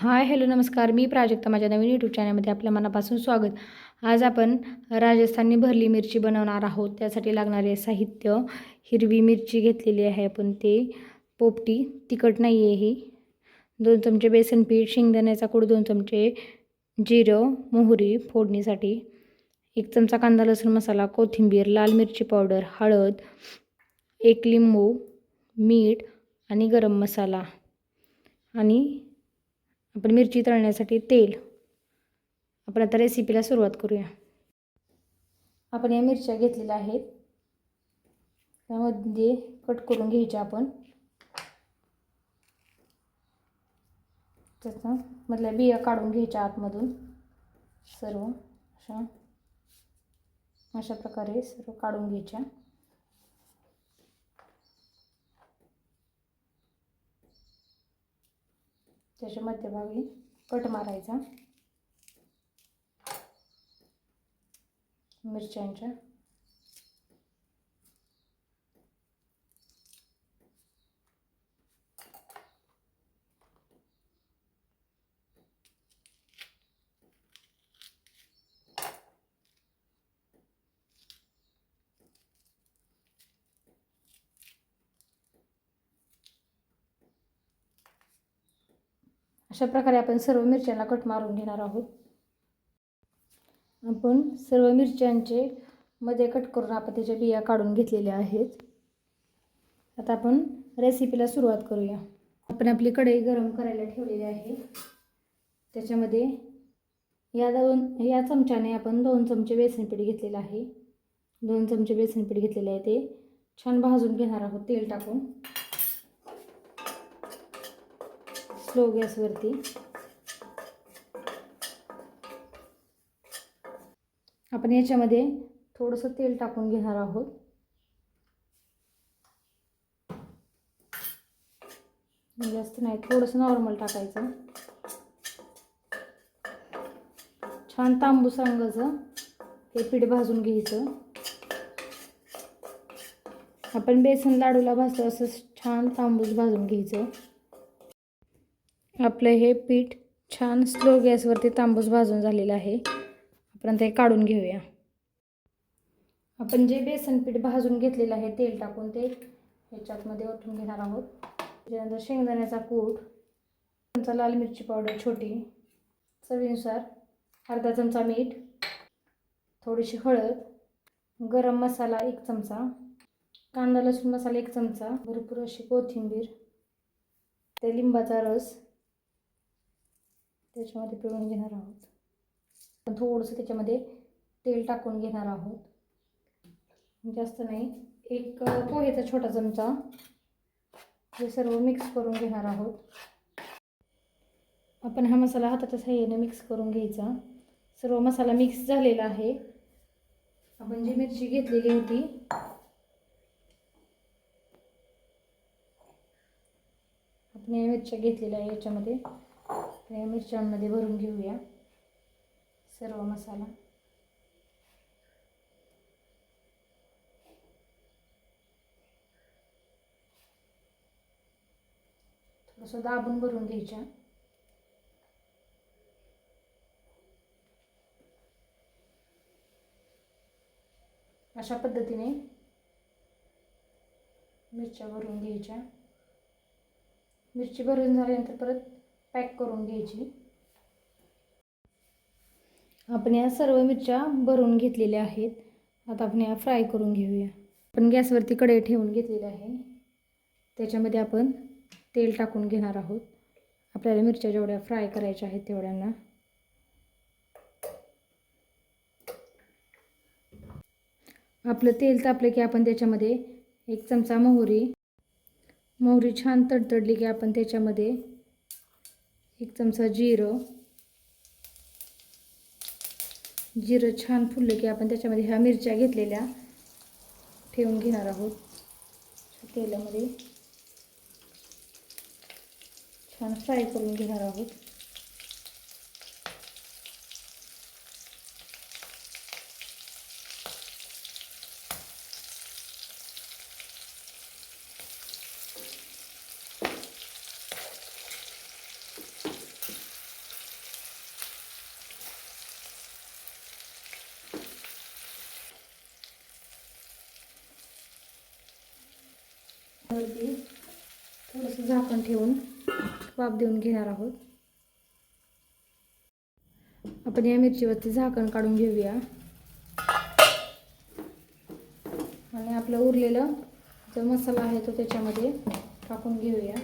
Hi hello नमस्कार. मी प्राजक्ता माझ्या नवीन YouTube चॅनलमध्ये आपल्या मनापासून स्वागत. आज आपण राजस्थानी भरली मिरची बनवणार आहोत. त्यासाठी लागणारे साहित्य हिरवी मिरची घेतलेली आहे आपण. ते पोपटी तिखट नाही आहे ही. दोन चमचे बेसन पीठ शेंगदाण्याचा कूड दोन चमचे जिरं मोहरी फोडणीसाठी एक चमचा कांदा लसूण मसाला कोथिंबीर लाल मिरची पावडर हळद एक लिंबू मीठ आणि गरम मसाला आणि आपण मिरची तळण्यासाठी तेल. आपण आता रेसिपीला सुरुवात करूया. आपण या मिरच्या घेतलेल्या आहेत. त्यामध्ये कट करून घ्यायच्या आपण. त्याचा मधल्या बिया काढून घ्यायच्या आतमधून. सर्व अशा अशा प्रकारे सर्व काढून घ्यायच्या. त्याच्या मध्यभागी कट मारायचा. मिरच्यांच्या. अशा प्रकारे आपण सर्व मिरच्यांना कट मारून घेणार आहोत. आपण सर्व मिरच्यांचे मध्ये कट करून आपण त्याच्या बिया काढून घेतलेल्या आहेत. आता आपण रेसिपीला सुरुवात करूया. आपण आपली कढई गरम करायला ठेवलेली आहे. त्याच्यामध्ये या दोन या चमच्याने आपण दोन चमचे बेसन पीठ घेतलेलं आहे. दोन चमचे बेसन पीठ घेतलेले आहे ते छान भाजून घेणार आहोत तेल टाकून. स्लो गॅसवरती. आपण याच्यामध्ये थोडंसं तेल टाकून घेणार आहोत. जास्त नाही थोडंसं नॉर्मल टाकायचं. छान तांबूस रंगाचं हे पीठ भाजून घ्यायचं. आपण बेसन लाडूला भाजतो असं छान तांबूस भाजून घ्यायचं. आपलं हे पीठ छान स्लो गॅसवरती तांबूस भाजून झालेलं आहे. आपण ते काढून घेऊया. आपण जे बेसन पीठ भाजून घेतलेलं आहे तेल टाकून ते ह्याच्यातमध्ये ओतून घेणार आहोत. त्याच्यानंतर शेंगदाण्याचा कूट चमचा लाल मिरची पावडर छोटी चवीनुसार अर्धा चमचा मीठ थोडीशी हळद गरम मसाला एक चमचा कांदा लसूण मसाला एक चमचा भरपूर अशी कोथिंबीर ते लिंबाचा रस त्याच्यामध्ये पिळून घेणार आहोत. पण थोडंसं त्याच्यामध्ये तेल टाकून घेणार आहोत. जास्त नाही एक पोहेचा छोटा चमचा हे सर्व मिक्स करून घेणार आहोत. आपण हा मसाला हाताच्या साह्याने मिक्स करून घ्यायचा. सर्व मसाला मिक्स झालेला आहे. आपण जी मिरची घेतलेली होती आपण या मिरच्या घेतलेल्या आहे याच्यामध्ये. या मिरच्यांमध्ये भरून घेऊया सर्व मसाला. थोडंसं दाबून भरून घ्यायच्या अशा पद्धतीने मिरच्या भरून घ्यायच्या. मिरची भरून झाल्यानंतर परत पॅक करून घ्यायची. आपण या सर्व मिरच्या भरून घेतलेल्या आहेत. आता आपण या फ्राय करून घेऊया. आपण गॅसवरती कढई ठेवून घेतलेली आहे. त्याच्यामध्ये आपण तेल टाकून घेणार आहोत. आपल्याला मिरच्या जेवढ्या फ्राय करायच्या आहेत तेवढ्यांना. आपलं तेल तापलं की आपण त्याच्यामध्ये एक चमचा मोहरी. मोहरी छान तडतडली की आपण त्याच्यामध्ये एक चमचा जिरं. जिरं छान फुललं की आपण त्याच्यामध्ये ह्या मिरच्या घेतलेल्या ठेवून घेणार आहोत. तेलामध्ये छान फ्राय करून घेणार आहोत. वरती थोडंसं झाकण ठेवून वाफ देऊन घेणार आहोत. आपण या मिरचीवरती झाकण काढून घेऊया. आणि आपलं उरलेलं जो मसाला आहे तो त्याच्यामध्ये टाकून घेऊया.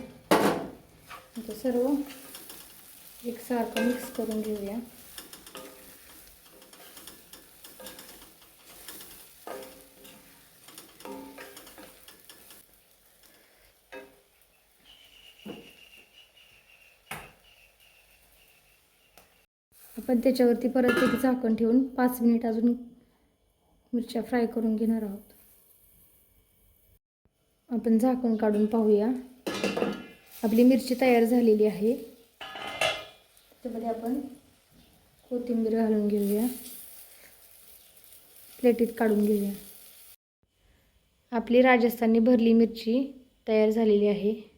ते सर्व एकसारखं मिक्स करून घेऊया. आपण त्याच्यावरती परत एक झाकण ठेवून पाच मिनिट अजून मिरच्या फ्राय करून घेणार आहोत. आपण झाकण काढून पाहूया. आपली मिरची तयार झालेली आहे. त्याच्यामध्ये आपण कोथिंबीर घालून घेऊया. प्लेटीत काढून घेऊया. आपली राजस्थानी भरली मिरची तयार झालेली आहे.